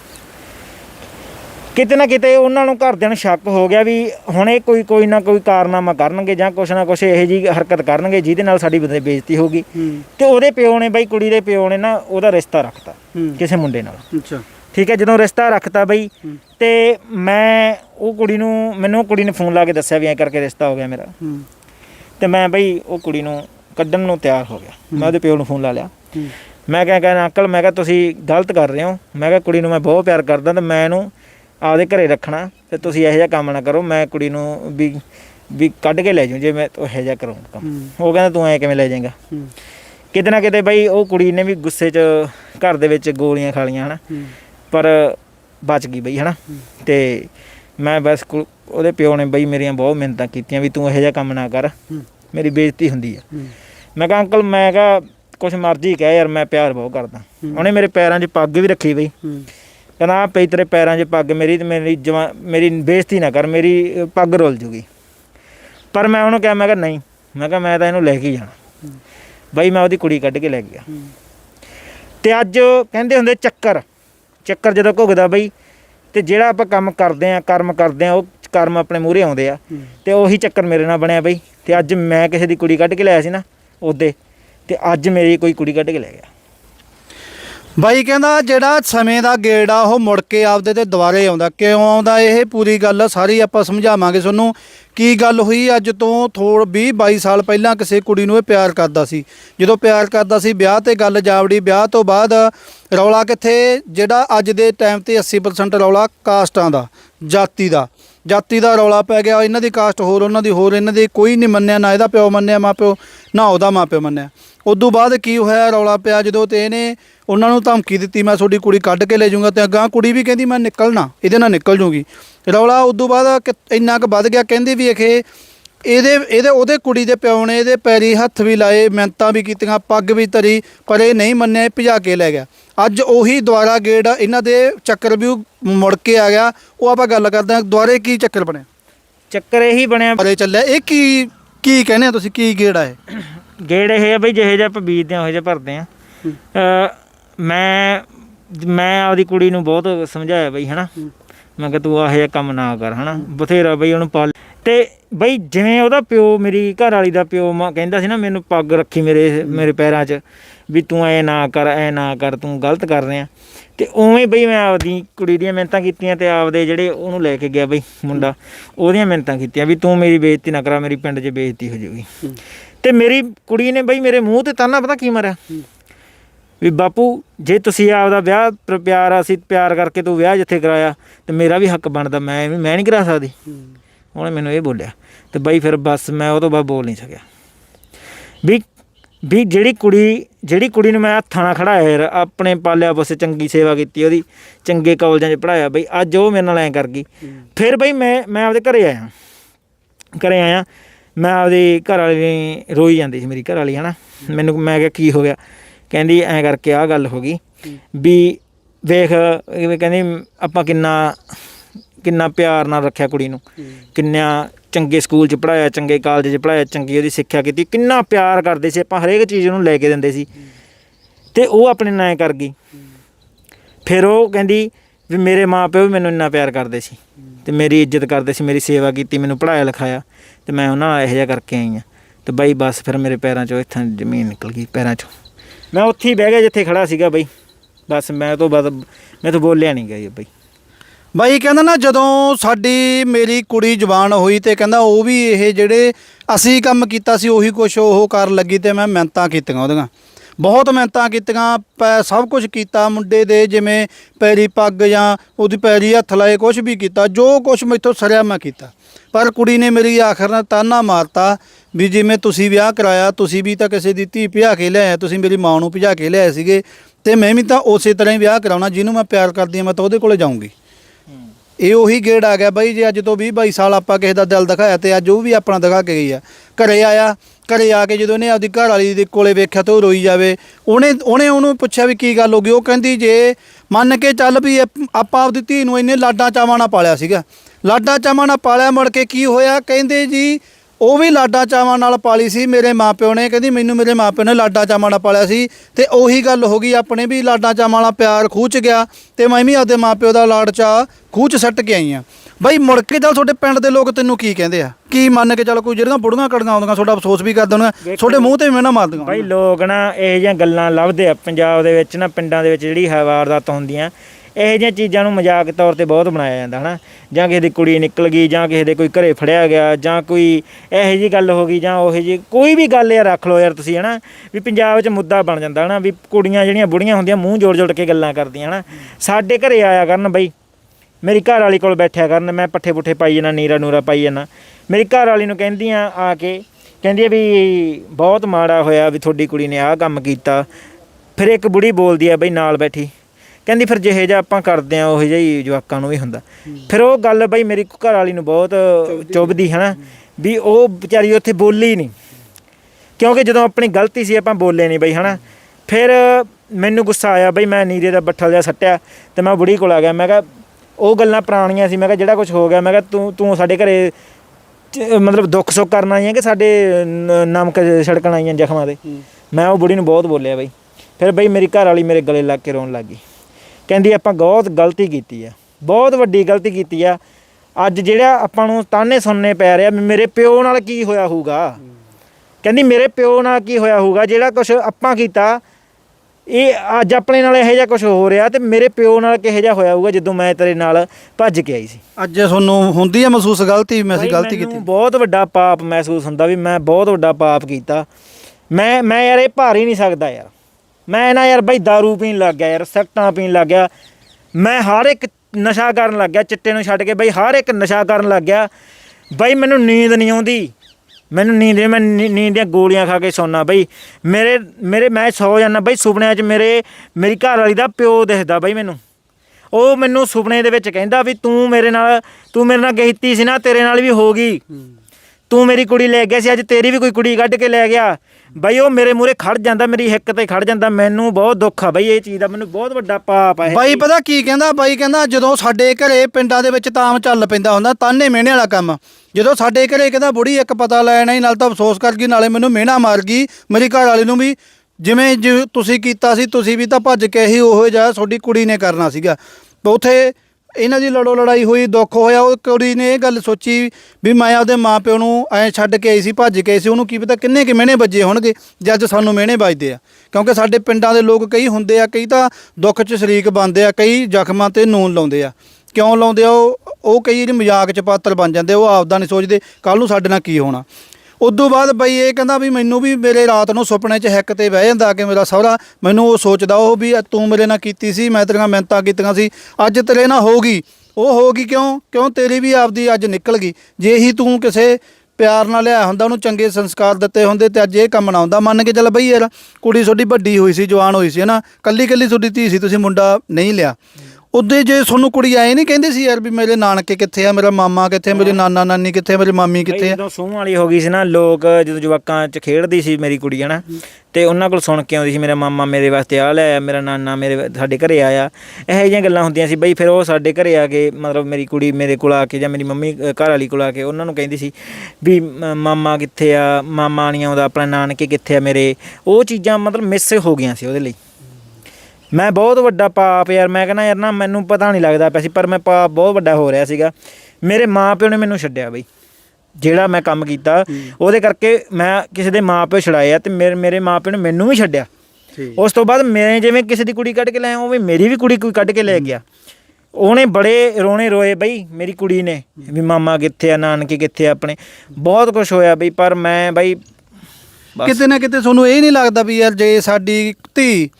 ਕਿਤੇ ਨਾ ਕਿਤੇ ਉਹਨਾਂ ਨੂੰ ਘਰਦਿਆਂ ਨੂੰ ਸ਼ੱਕ ਹੋ ਗਿਆ ਵੀ ਹੁਣ ਇਹ ਕੋਈ ਕੋਈ ਨਾ ਕੋਈ ਕਾਰਨਾਮਾ ਕਰਨਗੇ ਜਾਂ ਕੁਛ ਨਾ ਕੁਛ ਇਹੋ ਜੀ ਹਰਕਤ ਕਰਨਗੇ ਜਿਹਦੇ ਨਾਲ ਸਾਡੀ ਬੰਦੇ ਬੇਇੱਜ਼ਤੀ ਹੋਊਗੀ ਹੂੰ। ਤੇ ਉਹਦੇ ਪਿਓ ਨੇ ਬਈ ਕੁੜੀ ਦੇ ਪਿਓ ਨੇ ਨਾ ਉਹਦਾ ਰਿਸ਼ਤਾ ਰੱਖਤਾ ਕਿਸੇ ਮੁੰਡੇ ਨਾਲ। ਅੱਛਾ। ਠੀਕ ਹੈ ਜਦੋਂ ਰਿਸ਼ਤਾ ਰੱਖਤਾ ਬਈ। ਤੇ ਮੈਂ ਉਹ ਕੁੜੀ ਨੂੰ ਮੈਨੂੰ ਕੁੜੀ ਨੇ ਫੋਨ ਲਾ ਕੇ ਦੱਸਿਆ ਵੀ ਐਂ ਕਰਕੇ ਰਿਸ਼ਤਾ ਹੋ ਗਿਆ ਮੇਰਾ। ਤੇ ਮੈਂ ਬਈ ਉਹ ਕੁੜੀ ਨੂੰ ਕੱਢਣ ਨੂੰ ਤਿਆਰ ਹੋ ਗਿਆ। ਮੈਂ ਉਹਦੇ ਪਿਓ ਨੂੰ ਫੋਨ ਲਾ ਲਿਆ। ਮੈਂ ਕਿਹਾ ਕਹਿੰਦਾ ਅੰਕਲ ਮੈਂ ਕਿਹਾ ਤੁਸੀਂ ਗਲਤ ਕਰ ਰਹੇ ਹੋ। ਮੈਂ ਕਿਹਾ ਕੁੜੀ ਨੂੰ ਮੈਂ ਬਹੁਤ ਪਿਆਰ ਕਰਦਾ ਤੇ ਮੈਂ ਇਹਨੂੰ ਆਪਦੇ ਘਰੇ ਰੱਖਣਾ ਤੇ ਤੁਸੀਂ ਇਹੋ ਜਿਹਾ ਕੰਮ ਨਾ ਕਰੋ। ਮੈਂ ਕੁੜੀ ਨੂੰ ਵੀ ਵੀ ਕੱਢ ਕੇ ਲੈ ਜਾਉਂ ਜੇ ਮੈਂ ਇਹੋ ਜਿਹਾ ਕਰੂੰ ਕੰਮ। ਉਹ ਕਹਿੰਦਾ ਤੂੰ ਐ ਕਿਵੇਂ ਲੈ ਜਾਏਗਾ? ਕਿਤੇ ਨਾ ਕਿਤੇ ਬਈ ਉਹ ਕੁੜੀ ਨੇ ਵੀ ਗੁੱਸੇ 'ਚ ਘਰ ਦੇ ਵਿੱਚ ਗੋਲੀਆਂ ਖਾ ਲੀਆਂ ਹਨਾ? ਪਰ ਬਚ ਗਈ ਬਈ ਹਨਾ? ਤੇ ਮੈਂ ਬਸ ਉਹਦੇ ਪਿਓ ਨੇ ਬਈ ਮੇਰੀਆਂ ਬਹੁਤ ਮਿਹਨਤਾਂ ਕੀਤੀਆਂ ਵੀ ਤੂੰ ਇਹੋ ਜਿਹਾ ਕੰਮ ਨਾ ਕਰ। ਮੇਰੀ ਬੇਇੱਜ਼ਤੀ ਹੁੰਦੀ ਆ। ਮੈਂ ਕਿਹਾ ਅੰਕਲ ਮੈਂ ਕਿਹਾ ਕੁਛ ਮਰਜ਼ੀ ਕਹਿ ਯਾਰ ਮੈਂ ਪਿਆਰ ਬਹੁਤ ਕਰਦਾ। ਉਹਨੇ ਮੇਰੇ ਪੈਰਾਂ 'ਚ ਪੱਗ ਵੀ ਰੱਖੀ ਬਈ। ਕਹਿੰਦਾ ਪਈ ਤੇਰੇ ਪੈਰਾਂ 'ਚ ਪੱਗ ਮੇਰੀ ਤੇ ਮੇਰੀ ਜਵਾਂ ਮੇਰੀ ਬੇਇੱਜ਼ਤੀ ਨਾ ਕਰ ਮੇਰੀ ਪੱਗ ਰੁੱਲ ਜੂਗੀ। ਪਰ ਮੈਂ ਉਹਨੂੰ ਕਿਹਾ ਮੈਂ ਕਿਹਾ ਨਹੀਂ। ਮੈਂ ਕਿਹਾ ਮੈਂ ਤਾਂ ਇਹਨੂੰ ਲੈ ਕੇ ਜਾਣਾ। ਬਈ ਮੈਂ ਉਹਦੀ ਕੁੜੀ ਕੱਢ ਕੇ ਲੈ ਗਿਆ। ਤੇ ਅੱਜ ਕਹਿੰਦੇ ਹੁੰਦੇ ਚੱਕਰ। ਚੱਕਰ ਜਦੋਂ ਘੁੱਗਦਾ ਬਈ ਤੇ ਜਿਹੜਾ ਆਪਾਂ ਕੰਮ ਕਰਦੇ ਆ ਕਰਮ ਕਰਦੇ ਆ ਉਹ ਕਰਮ ਆਪਣੇ ਮੂਹਰੇ ਆਉਂਦੇ ਆ। ਤੇ ਉਹੀ ਚੱਕਰ ਮੇਰੇ ਨਾਲ ਬਣਿਆ ਬਈ। ਤੇ ਅੱਜ ਮੈਂ ਕਿਸੇ ਦੀ ਕੁੜੀ ਕੱਢ ਕੇ ਲਿਆਇਆ ਸੀ ਨਾ ਉਹਦੇ। ਤੇ ਅੱਜ ਮੇਰੀ ਕੋਈ ਕੁੜੀ ਕੱਢ ਕੇ ਲੈ ਗਿਆ। ਬਾਈ ਕਹਿੰਦਾ ਜਿਹੜਾ ਸਮੇਂ ਦਾ ਗੇੜ ਆ, ਉਹ ਮੁੜ ਕੇ ਆਪਦੇ ਤੇ ਦੁਬਾਰੇ ਆਉਂਦਾ। ਕਿਉਂ ਆਉਂਦਾ ਇਹ? ਪੂਰੀ ਗੱਲ ਸਾਰੀ ਆਪਾਂ ਸਮਝਾਵਾਂਗੇ ਤੁਹਾਨੂੰ। ਕੀ ਗੱਲ ਹੋਈ? ਅੱਜ ਤੋਂ ਥੋੜ 20 22 ਸਾਲ ਪਹਿਲਾਂ ਕਿਸੇ ਕੁੜੀ ਨੂੰ ਇਹ ਪਿਆਰ ਕਰਦਾ ਸੀ। ਜਦੋਂ ਪਿਆਰ ਕਰਦਾ ਸੀ, ਵਿਆਹ ਤੇ ਗੱਲ ਜਾਵੜੀ। ਵਿਆਹ ਤੋਂ ਬਾਅਦ ਰੌਲਾ ਕਿੱਥੇ? ਜਿਹੜਾ ਅੱਜ ਦੇ ਟਾਈਮ ਤੇ 80% ਰੌਲਾ ਕਾਸਟਾਂ ਦਾ, ਜਾਤੀ ਦਾ। ਜਾਤੀ ਦਾ ਰੌਲਾ ਪੈ ਗਿਆ, ਇਹਨਾਂ ਦੀ ਕਾਸਟ ਹੋਰ, ਉਹਨਾਂ ਦੀ ਹੋਰ, ਇਹਨਾਂ ਦੀ ਕੋਈ ਨਹੀਂ ਮੰਨਿਆ, ਨਾ ਇਹਦਾ ਪਿਓ ਮੰਨਿਆ ਮਾਪਿਓ ਨਾ ਉਹਦਾ ਮਾਪਿਓ ਮੰਨਿਆ। ਉਦੋਂ ਬਾਅਦ ਕੀ ਹੋਇਆ ਰੌਲਾ ਪਿਆ ਜਦੋਂ ਤੇ ਇਹਨੇ ਉਹਨਾਂ ਨੂੰ ਧਮਕੀ ਦਿੱਤੀ ਮੈਂ ਤੁਹਾਡੀ ਕੁੜੀ ਕੱਢ ਕੇ ਲੈ ਜਾਊਂਗਾ ਤੇ ਅਗਾਂਹ ਕੁੜੀ ਵੀ ਕਹਿੰਦੀ ਮੈਂ ਨਿਕਲਣਾ ਇਹਦੇ ਨਾਲ ਨਿਕਲ ਜੂਗੀ ਰੌਲਾ ਉਦੋਂ ਬਾਅਦ ਇੰਨਾ ਕੁ ਵੱਧ ਗਿਆ ਕਹਿੰਦੀ ਵੀ ਅਖੇ ਇਹਦੇ ਇਹਦੇ ਉਹਦੇ ਕੁੜੀ ਦੇ ਪਿਓ ਨੇ ਇਹਦੇ ਪੈਰੀ ਹੱਥ ਵੀ ਲਾਏ ਮਿਹਨਤਾਂ ਵੀ ਕੀਤੀਆਂ ਪੱਗ ਵੀ ਧਰੀ ਪਰ ਇਹ ਨਹੀਂ ਮੰਨਿਆ ਇਹ ਭਜਾ ਕੇ ਲੈ ਗਿਆ। ਅੱਜ ਉਹੀ ਦੁਆਰਾ ਗੇੜ ਇਹਨਾਂ ਦੇ ਚੱਕਰ ਵੀ ਮੁੜ ਕੇ ਆ ਗਿਆ। ਉਹ ਆਪਾਂ ਗੱਲ ਕਰਦੇ ਹਾਂ ਦੁਆਰੇ ਕੀ ਚੱਕਰ ਬਣਿਆ? ਚੱਕਰ ਇਹੀ ਬਣਿਆ। ਬਾਰੇ ਚੱਲਿਆ। ਇਹ ਕੀ ਕੀ ਕਹਿੰਦੇ ਆ ਤੁਸੀਂ ਕੀ ਗੇੜ ਆ ਇਹ? ਗੇੜ ਇਹ ਆ ਬਈ ਜਿਹੇ ਜਿਹਾ ਆਪਾਂ ਬੀਜਦੇ ਆ ਉਹ ਜਿਹਾ ਭਰਦੇ ਆ। ਅ, ਮੈਂ ਮੈਂ ਆਪਦੀ ਕੁੜੀ ਨੂੰ ਬਹੁਤ ਸਮਝਾਇਆ ਬਈ ਹਨਾ। ਮੈਂ ਕਿਹਾ ਤੂੰ ਆਹ ਜਿਹਾ ਕੰਮ ਨਾ ਕਰ ਹਨਾ। ਬਥੇਰਾ ਬਈ ਉਹਨੂੰ ਪਾਲ ਤੇ ਬਈ ਜਿਵੇਂ ਉਹਦਾ ਪਿਓ ਮੇਰੀ ਘਰ ਵਾਲੀ ਦਾ ਪਿਓ ਮਾਂ ਕਹਿੰਦਾ ਸੀ ਨਾ ਮੈਨੂੰ ਪੱਗ ਰੱਖੀ ਮੇਰੇ ਮੇਰੇ ਪੈਰਾਂ 'ਚ। ਵੀ ਤੂੰ ਐ ਨਾ ਕਰ ਐ ਨਾ ਕਰ ਤੂੰ ਗਲਤ ਕਰ ਰਿਹਾ। ਤੇ ਉਵੇਂ ਬਈ ਮੈਂ ਆਪਦੀ ਕੁੜੀ ਦੀਆਂ ਮਿਹਨਤਾਂ ਕੀਤੀਆਂ ਤੇ ਆਪਦੇ ਜਿਹੜੇ ਉਹਨੂੰ ਲੈ ਕੇ ਗਿਆ ਬਈ ਮੁੰਡਾ ਉਹਦੀਆਂ ਮਿਹਨਤਾਂ ਕੀਤੀਆਂ ਵੀ ਤੂੰ ਮੇਰੀ ਬੇਇੱਜ਼ਤੀ ਨਾ ਕਰਾ ਮੇਰੀ ਪਿੰਡ 'ਚ ਬੇਇੱਜ਼ਤੀ ਹੋ ਜਾਊਗੀ। ਤੇ ਮੇਰੀ ਕੁੜੀ ਨੇ ਬਈ ਮੇਰੇ ਮੂੰਹ ਤੇ ਤਾਨਾ ਪਤਾ ਕੀ ਮਾਰਿਆ? ਵੀ ਬਾਪੂ ਜੇ ਤੁਸੀਂ ਆਪਦਾ ਵਿਆਹ ਪਿਆਰ ਅਸੀਂ ਪਿਆਰ ਕਰਕੇ ਤੂੰ ਵਿਆਹ ਜਿੱਥੇ ਕਰਾਇਆ ਤੇ ਮੇਰਾ ਵੀ ਹੱਕ ਬਣਦਾ ਮੈਂ ਮੈਂ ਨਹੀਂ ਕਰਾ ਸਕਦੀ। ਉਹਨੇ ਮੈਨੂੰ ਇਹ ਬੋਲਿਆ। ਤੇ ਬਾਈ ਫਿਰ ਬਸ ਮੈਂ ਉਹ ਤੋਂ ਬਾਅਦ ਬੋਲ ਨਹੀਂ ਸਕਿਆ। ਵੀ ਵੀ ਜਿਹੜੀ ਕੁੜੀ ਜਿਹੜੀ ਕੁੜੀ ਨੂੰ ਮੈਂ ਹੱਥਾਂ ਨਾਲ ਖੜਾਇਆ ਯਾਰ ਆਪਣੇ ਪਾਲਿਆ ਬਸ ਚੰਗੀ ਸੇਵਾ ਕੀਤੀ ਉਹਦੀ ਚੰਗੇ ਕਾਲਜਾਂ 'ਚ ਪੜਾਇਆ ਬਈ ਅੱਜ ਉਹ ਮੇਰੇ ਨਾਲ ਐਂ ਕਰ ਗਈ। ਫਿਰ ਬਈ ਮੈਂ ਮੈਂ ਆਪਦੇ ਘਰੇ ਆਇਆ। ਘਰੇ ਆਇਆ ਮੈਂ ਆਪਦੀ ਘਰ ਵਾਲੀ ਰੋਈ ਜਾਂਦੀ ਸੀ ਮੇਰੀ ਘਰ ਵਾਲੀ ਹਨਾ ਮੈਨੂੰ ਮੈਂ ਕਿਹਾ ਕੀ ਹੋ ਗਿਆ? ਕਹਿੰਦੀ ਐਂ ਕਰਕੇ ਆਹ ਗੱਲ ਹੋ ਗਈ ਵੀ ਵੇਖ ਕਹਿੰਦੀ ਆਪਾਂ ਕਿੰਨਾ ਕਿੰਨਾ ਪਿਆਰ ਨਾਲ ਰੱਖਿਆ ਕੁੜੀ ਨੂੰ। ਕਿੰਨਾ ਚੰਗੇ ਸਕੂਲ 'ਚ ਪੜਾਇਆ ਚੰਗੇ ਕਾਲਜ 'ਚ ਪੜਾਇਆ ਚੰਗੀ ਉਹਦੀ ਸਿੱਖਿਆ ਕੀਤੀ, ਕਿੰਨਾ ਪਿਆਰ ਕਰਦੇ ਸੀ ਆਪਾਂ, ਹਰੇਕ ਚੀਜ਼ ਉਹਨੂੰ ਲੈ ਕੇ ਦਿੰਦੇ ਸੀ। ਤੇ ਉਹ ਆਪਣੇ ਨਾਂ ਕਰ ਗਈ। ਫਿਰ ਉਹ ਕਹਿੰਦੀ ਵੀ ਮੇਰੇ ਮਾਪਿਓ ਵੀ ਮੈਨੂੰ ਇੰਨਾ ਪਿਆਰ ਕਰਦੇ ਸੀ ਤੇ ਮੇਰੀ ਇੱਜ਼ਤ ਕਰਦੇ ਸੀ, ਮੇਰੀ ਸੇਵਾ ਕੀਤੀ, ਮੈਨੂੰ ਪੜਾਇਆ ਲਿਖਾਇਆ ਤੇ ਮੈਂ ਉਹਨਾਂ ਨਾਲ ਇਹੋ ਜਿਹਾ ਕਰਕੇ ਆਈ ਆ ਤੇ ਬਾਈ ਬਸ ਫਿਰ ਮੇਰੇ ਪੈਰਾਂ 'ਚੋਂ ਇੱਥਾਂ ਜ਼ਮੀਨ ਨਿਕਲ ਗਈ, ਪੈਰਾਂ 'ਚੋਂ। ਮੈਂ ਉੱਥੇ ਹੀ ਬਹਿ ਗਿਆ ਜਿੱਥੇ ਖੜਾ ਸੀਗਾ ਬਈ। ਬਸ ਮੈਂ ਤੋਂ ਬਾਅਦ, ਮੈਂ ਤੋਂ ਬੋਲਿਆ ਨਹੀਂ ਗਿਆ ਜੀ ਬਾਈ। ਬਾਈ ਕਹਿੰਦਾ ਨਾ ਜਦੋਂ ਸਾਡੀ ਮੇਰੀ ਕੁੜੀ ਜਵਾਨ ਹੋਈ ਤੇ ਕਹਿੰਦਾ ਉਹ ਵੀ ਇਹ ਜਿਹੜੇ ਅਸੀਂ ਕੰਮ ਕੀਤਾ ਸੀ ਉਹੀ ਕੁਛ ਉਹ ਕਰਨ ਲੱਗੀ ਤੇ ਮੈਂ ਮਿਹਨਤਾਂ ਕੀਤੀਆਂ ਉਹਦੀਆਂ। ਬਹੁਤ ਮਿਹਨਤਾਂ ਕੀਤੀਆਂ, ਪੈ- ਸਭ ਕੁਝ ਕੀਤਾ, ਮੁੰਡੇ ਦੇ ਜਿਵੇਂ ਪੈਰੀ ਪੱਗ ਜਾਂ ਉਹਦੀ ਪੈਰੀ ਹੱਥ ਲਾਏ ਕੁਝ ਵੀ ਕੀਤਾ, ਜੋ ਕੁਝ ਮੈਥੋਂ ਸਰਿਆ ਮੈਂ ਕੀਤਾ। ਪਰ ਕੁੜੀ ਨੇ ਮੇਰੀ ਆਖਰ ਨਾਲ ਤਾਨਾ ਮਾਰਤਾ ਵੀ ਜਿਵੇਂ ਤੁਸੀਂ ਵਿਆਹ ਕਰਾਇਆ, ਤੁਸੀਂ ਵੀ ਤਾਂ ਕਿਸੇ ਦੀ ਧੀ ਭਜਾ ਕੇ ਲਿਆਇਆ ਤੁਸੀਂ ਮੇਰੀ ਮਾਂ ਨੂੰ ਭਜਾ ਕੇ ਲਿਆਏ ਸੀਗੇ ਤੇ ਮੈਂ ਵੀ ਤਾਂ ਉਸੇ ਤਰ੍ਹਾਂ ਹੀ ਵਿਆਹ ਕਰਾਉਣਾ, ਜਿਹਨੂੰ ਮੈਂ ਪਿਆਰ ਕਰਦੀ ਹਾਂ, ਮੈਂ ਤਾਂ ਉਹਦੇ ਕੋਲੇ ਜਾਊਂਗੀ। ਇਹ ਉਹੀ ਗੇੜ ਆ ਗਿਆ ਬਾਈ ਜੇ ਅੱਜ ਤੋਂ 20 22 ਸਾਲ ਆਪਾਂ ਕਿਸੇ ਦਾ ਦਿਲ ਦਿਖਾਇਆ ਤੇ ਅੱਜ ਉਹ ਵੀ ਆਪਣਾ ਦਿਖਾ ਕੇ ਗਈ ਆ। ਘਰੇ ਆਇਆ, ਘਰੇ ਆ ਕੇ ਜਦੋਂ ਇਹਨੇ ਆਪਦੀ ਘਰ ਵਾਲੀ ਦੇ ਕੋਲੇ ਵੇਖਿਆ ਤਾਂ ਉਹ ਰੋਈ ਜਾਵੇ। ਉਹਨੇ ਉਹਨੇ ਉਹਨੂੰ ਪੁੱਛਿਆ ਵੀ ਕੀ ਗੱਲ ਹੋ ਗਈ, ਉਹ ਕਹਿੰਦੀ ਜੇ ਮੰਨ ਕੇ ਚੱਲ ਵੀ ਆਪਾਂ ਆਪਦੀ ਧੀ ਨੂੰ ਇੰਨੇ ਲਾਡਾਂ ਚਾਵਾਂ ਨਾਲ ਪਾਲਿਆ ਸੀਗਾ। ਲਾਡਾਂ ਚਾਵਾਂ ਨਾਲ ਪਾਲਿਆ, ਮੁੜ ਕੇ ਕੀ ਹੋਇਆ? ਕਹਿੰਦੇ ਜੀ ਉਹ ਵੀ ਲਾਡਾ ਚਾਵਾਂ ਨਾਲ ਪਾਲੀ ਸੀ ਮੇਰੇ ਮਾਪਿਓ ਨੇ। ਕਹਿੰਦੀ ਮੈਨੂੰ ਮੇਰੇ ਮਾਪਿਓ ਨੇ ਲਾਡਾ ਚਾਵਾਂ ਨਾਲ ਪਾਲਿਆ ਸੀ। ਤੇ ਉਹੀ ਗੱਲ ਹੋ ਗਈ ਆਪਣੇ ਵੀ ਲਾਡਾ ਚਾਵਾਂ ਨਾਲ ਪਿਆਰ ਖੂਚ ਗਿਆ ਤੇ ਮੈਂ ਵੀ ਆਪਦੇ ਮਾਪਿਓ ਦਾ ਲਾੜ ਚਾ ਖੂਚ ਸੱਟ ਕੇ ਆਈ ਆ। ਬਾਈ ਮੁੜ ਕੇ ਚੱਲ ਤੁਹਾਡੇ ਪਿੰਡ ਦੇ ਲੋਕ ਤੈਨੂੰ ਕੀ ਕਹਿੰਦੇ ਆ? ਕੀ ਮੰਨ ਕੇ ਚੱਲ ਕੋਈ ਜਿਹੜੀਆਂ ਬੁੜੀਆਂ ਕੜੀਆਂ ਆਉਂਦੀਆਂ ਤੁਹਾਡਾ ਅਫਸੋਸ ਵੀ ਕਰਦੇ ਹੋਣਗੇ ਤੁਹਾਡੇ ਮੂੰਹ ਤੇ ਵੀ ਨਾ ਮਾਰਦੀਆਂ ਬਾਈ ਲੋਕ ਨਾ ਇਹੋ ਜਿਹੀਆਂ ਗੱਲਾਂ ਲੱਭਦੇ ਆ ਪੰਜਾਬ ਦੇ ਵਿੱਚ ਨਾ ਪਿੰਡਾਂ ਦੇ ਵਿੱਚ ਜਿਹੜੀ ਹਵਾਰਦਾਤ ਹੁੰਦੀਆਂ ਇਹੋ ਜਿਹੀਆਂ ਚੀਜ਼ਾਂ ਨੂੰ ਮਜ਼ਾਕ ਤੌਰ ਤੇ ਬਹੁਤ ਬਣਾਇਆ ਜਾਂਦਾ, ਹਨਾ? ਜਾਂ ਕਿਸੇ ਦੀ ਕੁੜੀ ਨਿਕਲ ਗਈ, ਜਾਂ ਕਿਸੇ ਦੇ ਕੋਈ ਘਰੇ ਫੜਿਆ ਗਿਆ, ਜਾਂ ਕੋਈ ਇਹੋ ਜਿਹੀ ਗੱਲ ਹੋ ਗਈ, ਜਾਂ ਉਹੋ ਜਿਹੀ ਕੋਈ ਵੀ ਗੱਲ ਯਾਰ ਰੱਖ ਲਓ ਯਾਰ ਤੁਸੀਂ, ਹਨਾ? ਵੀ ਪੰਜਾਬ 'ਚ ਮੁੱਦਾ ਬਣ ਜਾਂਦਾ, ਹਨਾ? ਵੀ ਕੁੜੀਆਂ ਜਿਹੜੀਆਂ ਬੁੜੀਆਂ ਹੁੰਦੀਆਂ ਮੂੰਹ ਜੋੜ ਜੋੜ ਕੇ ਗੱਲਾਂ ਕਰਦੀਆਂ, ਹਨਾ? ਸਾਡੇ ਘਰੇ ਆਇਆ ਕਰਨ ਬਈ, ਮੇਰੀ ਘਰ ਵਾਲੀ ਕੋਲ ਬੈਠਿਆ ਕਰਨ, ਮੈਂ ਪੱਠੇ ਪੁੱਠੇ ਪਾਈ ਜਾਣਾ ਨੀਰਾ ਨੂਰਾ ਪਾਈ ਜਾਣਾ ਮੇਰੀ ਘਰ ਵਾਲੀ ਨੂੰ ਕਹਿੰਦੀਆਂ ਆ ਕੇ, ਕਹਿੰਦੀ ਆ ਵੀ ਬਹੁਤ ਮਾੜਾ ਹੋਇਆ ਵੀ ਤੁਹਾਡੀ ਕੁੜੀ ਨੇ ਆਹ ਕੰਮ ਕੀਤਾ। ਫਿਰ ਇੱਕ ਬੁੜੀ ਬੋਲਦੀ ਆ ਬਈ ਨਾਲ ਬੈਠੀ। ਕਹਿੰਦੀ ਫਿਰ ਜਿਹੇ ਜਿਹਾ ਆਪਾਂ ਕਰਦੇ ਆ ਉਹੋ ਜਿਹਾ ਹੀ ਜਵਾਕਾਂ ਨੂੰ ਵੀ ਹੁੰਦਾ। ਫਿਰ ਉਹ ਗੱਲ ਬਈ ਮੇਰੀ ਘਰ ਵਾਲੀ ਨੂੰ ਬਹੁਤ ਚੁੱਭਦੀ। ਹਨਾ ਵੀ ਉਹ ਵਿਚਾਰੀ ਉੱਥੇ ਬੋਲੀ ਨਹੀਂ। ਕਿਉਂਕਿ ਜਦੋਂ ਆਪਣੀ ਗਲਤੀ ਸੀ ਆਪਾਂ ਬੋਲੇ ਨਹੀਂ ਬਈ ਹਨਾ। ਫਿਰ ਮੈਨੂੰ ਗੁੱਸਾ ਆਇਆ ਬਈ ਮੈਂ ਨੀਰੇ ਦਾ ਬੱਠਲ ਜਿਹਾ ਸੱਟਿਆ ਤੇ ਮੈਂ ਬੁੜੀ ਕੋਲ ਆ ਗਿਆ। ਮੈਂ ਕਿਹਾ ਉਹ ਗੱਲਾਂ ਪੁਰਾਣੀਆਂ ਸੀ ਮੈਂ ਕਿਹਾ ਜਿਹੜਾ ਕੁਝ ਹੋ ਗਿਆ ਮੈਂ ਕਿਹਾ ਤੂੰ ਤੂੰ ਸਾਡੇ ਘਰੇ ਮਤਲਬ ਦੁੱਖ ਸੁੱਖ ਕਰਨ ਆਈਆਂ ਕਿ ਸਾਡੇ ਨ- ਨਮਕ ਛੜਕਣ ਆਈਆਂ ਜ਼ਖਮਾਂ ਦੇ? ਮੈਂ ਉਹ ਬੁੜੀ ਨੂੰ ਬਹੁਤ ਬੋਲਿਆ ਬਈ। ਫਿਰ ਬਈ ਮੇਰੀ ਘਰ ਵਾਲੀ ਮੇਰੇ ਗਲੇ ਲੱਗ ਕੇ ਰੋਣ ਲੱਗ ਕਹਿੰਦੀ ਆਪਾਂ ਬਹੁਤ ਗਲਤੀ ਕੀਤੀ ਆ ਬਹੁਤ ਵੱਡੀ ਗਲਤੀ ਕੀਤੀ ਆ। ਅੱਜ ਜਿਹੜਾ ਆਪਾਂ ਨੂੰ ਤਾਨੇ ਸੁਣਨੇ ਪੈ ਰਿਹਾ ਮੇਰੇ ਪਿਓ ਨਾਲ ਕੀ ਹੋਇਆ ਹੋਊਗਾ। ਕਹਿੰਦੀ ਮੇਰੇ ਪਿਓ ਨਾਲ ਕੀ ਹੋਇਆ ਹੋਊਗਾ ਜਿਹੜਾ ਕੁਝ ਆਪਾਂ ਕੀਤਾ ਇਹ ਅੱਜ ਆਪਣੇ ਨਾਲ ਇਹੋ ਜਿਹਾ ਕੁਝ ਹੋ ਰਿਹਾ ਤੇ ਮੇਰੇ ਪਿਓ ਨਾਲ ਕਿਹੋ ਜਿਹਾ ਹੋਇਆ ਹੋਊਗਾ ਜਦੋਂ ਮੈਂ ਤੇਰੇ ਨਾਲ ਭੱਜ ਕੇ ਆਈ ਸੀ। ਅੱਜ ਤੁਹਾਨੂੰ ਹੁੰਦੀ ਹੈ ਮਹਿਸੂਸ ਗਲਤੀ ਵੀ ਮੈਂ ਅਸੀਂ ਗਲਤੀ ਕੀਤੀ। ਬਹੁਤ ਵੱਡਾ ਪਾਪ ਮਹਿਸੂਸ ਹੁੰਦਾ ਵੀ ਮੈਂ ਬਹੁਤ ਵੱਡਾ ਪਾਪ ਕੀਤਾ। ਮੈਂ ਮੈਂ ਯਾਰ ਇਹ ਭਾਰ ਹੀ ਨਹੀਂ ਸਕਦਾ ਯਾਰ। ਮੈਂ ਨਾ ਯਾਰ ਬਈ दारू ਪੀਣ ਲੱਗ ਗਿਆ ਯਾਰ, ਸੱਟਾਂ ਪੀਣ ਲੱਗ ਗਿਆ। ਮੈਂ ਹਰ ਇੱਕ ਨਸ਼ਾ ਕਰਨ ਲੱਗ ਗਿਆ, ਚਿੱਟੇ ਨੂੰ ਛੱਡ ਕੇ ਬਈ ਹਰ ਇੱਕ ਨਸ਼ਾ ਕਰਨ ਲੱਗ ਗਿਆ। ਬਈ ਮੈਨੂੰ ਨੀਂਦ ਨਹੀਂ ਆਉਂਦੀ। ਮੈਨੂੰ ਨੀਂਦ ਮੈਂ ਨੀਂਦ ਦੀਆਂ ਗੋਲੀਆਂ ਖਾ ਕੇ ਸੌਣਾ ਬਈ। ਮੇਰੇ ਮੇਰੇ, ਮੈਂ ਸੌ ਜਾਂਦਾ ਬਈ ਸੁਪਨਿਆਂ 'ਚ ਮੇਰੇ, ਮੇਰੀ ਘਰ ਵਾਲੀ ਦਾ ਪਿਓ ਦਿਖਦਾ ਬਈ ਮੈਨੂੰ। ਉਹ ਮੈਨੂੰ ਸੁਪਨੇ ਦੇ ਵਿੱਚ ਕਹਿੰਦਾ ਵੀ ਤੂੰ ਮੇਰੇ ਨਾਲ, ਤੂੰ ਮੇਰੇ ਨਾਲ ਗਈਤੀ ਸੀ ਨਾ, ਤੇਰੇ ਨਾਲ ਵੀ ਹੋ ਗਈ। ਤੂੰ ਮੇਰੀ ਕੁੜੀ ਲੈ ਗਿਆ ਸੀ ਅੱਜ ਤੇਰੀ ਵੀ ਕੋਈ ਕੁੜੀ ਕੱਢ ਕੇ ਲੈ ਗਿਆ। ਬਈ ਉਹ ਮੇਰੇ ਮੂਹਰੇ ਖੜ ਜਾਂਦਾ ਮੇਰੀ ਹਿੱਕ ਤੇ ਖੜ ਜਾਂਦਾ ਮੈਨੂੰ ਬਹੁਤ ਦੁੱਖ ਆ ਬਈ ਇਹ ਚੀਜ਼ ਦਾ ਮੈਨੂੰ ਬਹੁਤ ਵੱਡਾ ਪਾਪ ਆ ਇਹ ਬਾਈ ਪਤਾ ਕੀ ਕਹਿੰਦਾ ਬਾਈ ਕਹਿੰਦਾ ਜਦੋਂ ਸਾਡੇ ਘਰੇ ਪਿੰਡਾਂ ਦੇ ਵਿੱਚ ਤਾਮ ਚੱਲ ਪੈਂਦਾ ਹੁੰਦਾ ਤਾਨੇ ਮਿਹਣੇ ਵਾਲਾ ਕੰਮ। ਜਦੋਂ ਸਾਡੇ ਘਰੇ ਕਹਿੰਦਾ ਬੁੜੀ ਇੱਕ ਪਤਾ ਲੈਣਾ ਹੀ ਨਾਲ ਤਾਂ ਅਫਸੋਸ ਕਰ ਗਈ ਨਾਲੇ ਮੈਨੂੰ ਮਿਹਣਾ ਮਾਰ ਗਈ ਮੇਰੀ ਘਰ ਵਾਲੀ ਨੂੰ ਵੀ। ਜਿਵੇਂ ਜਿ- ਤੁਸੀਂ ਕੀਤਾ ਸੀ ਤੁਸੀਂ ਵੀ ਤਾਂ ਭੱਜ ਕੇ ਹੀ ਉਹੋ ਜਿਹਾ ਤੁਹਾਡੀ ਕੁੜੀ ਨੇ ਕਰਨਾ ਸੀਗਾ। ਉਥੇ ਇਹਨਾਂ ਦੀ ਲੜੋ ਲੜਾਈ ਹੋਈ ਦੁੱਖ ਹੋਇਆ। ਉਹ ਕੁੜੀ ਨੇ ਇਹ ਗੱਲ ਸੋਚੀ ਵੀ ਮੈਂ ਆਪਦੇ ਮਾਪਿਓ ਨੂੰ ਐ ਛੱਡ ਕੇ ਆਈ ਸੀ ਭੱਜ ਕੇ ਆਈ ਸੀ। ਉਹਨੂੰ ਕੀ ਪਤਾ ਕਿੰਨੇ ਕਿ ਮਿਹਣੇ ਵੱਜੇ ਹੋਣਗੇ ਜੇ ਅੱਜ ਸਾਨੂੰ ਮਿਹਣੇ ਵੱਜਦੇ ਆ। ਕਿਉਂਕਿ ਸਾਡੇ ਪਿੰਡਾਂ ਦੇ ਲੋਕ ਕਈ ਹੁੰਦੇ ਆ ਕਈ ਤਾਂ ਦੁੱਖ 'ਚ ਸ਼ਰੀਕ ਬਣਦੇ ਆ ਕਈ ਜ਼ਖਮਾਂ ਤੇ ਨੂਨ ਲਾਉਂਦੇ ਆ। ਕਿਉਂ ਲਾਉਂਦੇ ਆ? ਉਹ ਉਹ ਕਈ ਵਾਰੀ ਮਜ਼ਾਕ 'ਚ ਪਾਤਰ ਬਣ ਜਾਂਦੇ ਆ, ਉਹ ਆਪਦਾ ਨਹੀਂ ਸੋਚਦੇ। ਕੱਲ ਨੂੰ ਸਾਡੇ ਨਾਲ ਕੀ ਹੋਣਾ? ਉਦੋਂ ਬਾਅਦ ਬਈ ਇਹ ਕਹਿੰਦਾ ਵੀ ਮੈਨੂੰ ਵੀ ਮੇਰੇ ਰਾਤ ਨੂੰ ਸੁਪਨੇ 'ਚ ਹਿੱਕ ਤੇ ਬਹਿ ਜਾਂਦਾ ਕਿ ਮੇਰਾ ਸਹੁਰਾ ਮੈਨੂੰ ਉਹ ਸੋਚਦਾ ਉਹ ਵੀ ਤੂੰ ਮੇਰੇ ਨਾਲ ਕੀਤੀ ਸੀ, ਮੈਂ ਤੇਰੀਆਂ ਮਿਹਨਤਾਂ ਕੀਤੀਆਂ ਸੀ। ਅੱਜ ਤੇਰੇ ਨਾਲ ਹੋਊਗੀ ਉਹ ਹੋਊਗੀ ਕਿਉਂ? ਕਿਉਂ ਤੇਰੀ ਵੀ ਆਪਦੀ ਅੱਜ ਨਿਕਲ ਗਈ। ਜੇ ਹੀ ਤੂੰ ਕਿਸੇ ਪਿਆਰ ਨਾਲ ਲਿਆ ਹੁੰਦਾ, ਉਹਨੂੰ ਚੰਗੇ ਸੰਸਕਾਰ ਦਿੱਤੇ ਹੁੰਦੇ ਤੇ ਅੱਜ ਇਹ ਕੰਮ ਨਾ ਹੁੰਦਾ। ਮੰਨ ਕੇ ਚੱਲ ਬਈ ਯਾਰ, ਕੁੜੀ ਤੁਹਾਡੀ ਵੱਡੀ ਹੋਈ ਸੀ, ਜਵਾਨ ਹੋਈ ਸੀ, ਹਨਾ? ਕੱਲੀ ਕੱਲੀ ਤੁਹਾਡੀ ਧੀ ਸੀ, ਤੁਸੀਂ ਮੁੰਡਾ ਨਹੀਂ ਲਿਆ। ਉਹਦੇ ਜੇ ਤੁਹਾਨੂੰ ਕੁੜੀ ਆਏ ਨਹੀਂ ਕਹਿੰਦੇ ਸੀ ਯਾਰ ਵੀ ਮੇਰੇ ਨਾਨਕੇ ਕਿੱਥੇ ਆ ਮੇਰਾ ਮਾਮਾ ਕਿੱਥੇ ਮੇਰੇ ਨਾਨਾ ਨਾਨੀ ਕਿੱਥੇ ਮੇਰੀ ਮਾਮੀ ਕਿੱਥੇ ਆ? ਜਦੋਂ ਸੂਹ ਵਾਲੀ ਹੋ ਗਈ ਸੀ ਨਾ ਲੋਕ ਜਦੋਂ ਜਵਾਕਾਂ 'ਚ ਖੇਡਦੀ ਸੀ ਮੇਰੀ ਕੁੜੀ ਹਨਾ ਤੇ ਉਹਨਾਂ ਕੋਲ ਸੁਣ ਕੇ ਆਉਂਦੀ ਸੀ ਮੇਰਾ ਮਾਮਾ ਮੇਰੇ ਵਾਸਤੇ ਆ ਲਿਆਇਆ ਮੇਰਾ ਨਾਨਾ ਮੇਰੇ ਸਾਡੇ ਘਰੇ ਆਇਆ। ਇਹੋ ਜਿਹੀਆਂ ਗੱਲਾਂ ਹੁੰਦੀਆਂ ਸੀ ਬਈ ਫਿਰ ਉਹ ਸਾਡੇ ਘਰੇ ਆ ਕੇ ਮਤਲਬ ਮੇਰੀ ਕੁੜੀ ਮੇਰੇ ਕੋਲ ਆ ਕੇ ਜਾਂ ਮੇਰੀ ਮੰਮੀ ਘਰ ਵਾਲੀ ਕੋਲ ਆ ਕੇ ਉਹਨਾਂ ਨੂੰ ਕਹਿੰਦੀ ਸੀ ਵੀ ਮਾਮਾ ਕਿੱਥੇ ਆ ਮਾਮਾ ਨਹੀਂ ਆਉਂਦਾ ਆਪਣਾ ਨਾਨਕੇ ਕਿੱਥੇ ਆ ਮੇਰੇ। ਉਹ ਚੀਜ਼ਾਂ ਮਤਲਬ ਮਿਸ ਹੋ ਗਈਆਂ ਸੀ ਉਹਦੇ ਲਈ। ਮੈਂ ਬਹੁਤ ਵੱਡਾ ਪਾਪ ਯਾਰ ਮੈਂ ਕਹਿੰਦਾ ਯਾਰ ਨਾ ਮੈਨੂੰ ਪਤਾ ਨਹੀਂ ਲੱਗਦਾ ਪਿਆ ਸੀ ਪਰ ਮੈਂ ਪਾਪ ਬਹੁਤ ਵੱਡਾ ਹੋ ਰਿਹਾ ਸੀਗਾ। ਮੇਰੇ ਮਾਪਿਓ ਨੇ ਮੈਨੂੰ ਛੱਡਿਆ ਬਈ ਜਿਹੜਾ ਮੈਂ ਕੰਮ ਕੀਤਾ। ਉਹਦੇ ਕਰਕੇ ਮੈਂ ਕਿਸੇ ਦੇ ਮਾਪਿਓ ਛੜਾਏ ਆ ਤੇ ਮੇਰੇ ਮੇਰੇ ਮਾਪਿਓ ਨੇ ਮੈਨੂੰ ਵੀ ਛੱਡਿਆ। ਉਸ ਤੋਂ ਬਾਅਦ ਮੈਂ ਜਿਵੇਂ ਕਿਸੇ ਦੀ ਕੁੜੀ ਕੱਢ ਕੇ ਲੈ ਉਵੇਂ ਮੇਰੀ ਵੀ ਕੁੜੀ ਕੋਈ ਕੱਢ ਕੇ ਲੈ ਗਿਆ। ਉਹਨੇ ਬੜੇ ਰੋਣੇ ਰੋਏ ਬਈ ਮੇਰੀ ਕੁੜੀ ਨੇ। ਵੀ ਮਾਮਾ ਕਿੱਥੇ ਆ ਨਾਨਕੇ ਕਿੱਥੇ ਆ ਆਪਣੇ। ਬਹੁਤ ਕੁਝ ਹੋਇਆ ਬਈ ਪਰ ਮੈਂ ਬਈ ਕਿਤੇ ਨਾ ਕਿਤੇ ਤੁਹਾਨੂੰ ਇਹ ਨਹੀਂ ਲੱਗਦਾ ਵੀ ਯਾਰ ਜੇ ਸਾਡੀ ਧੀ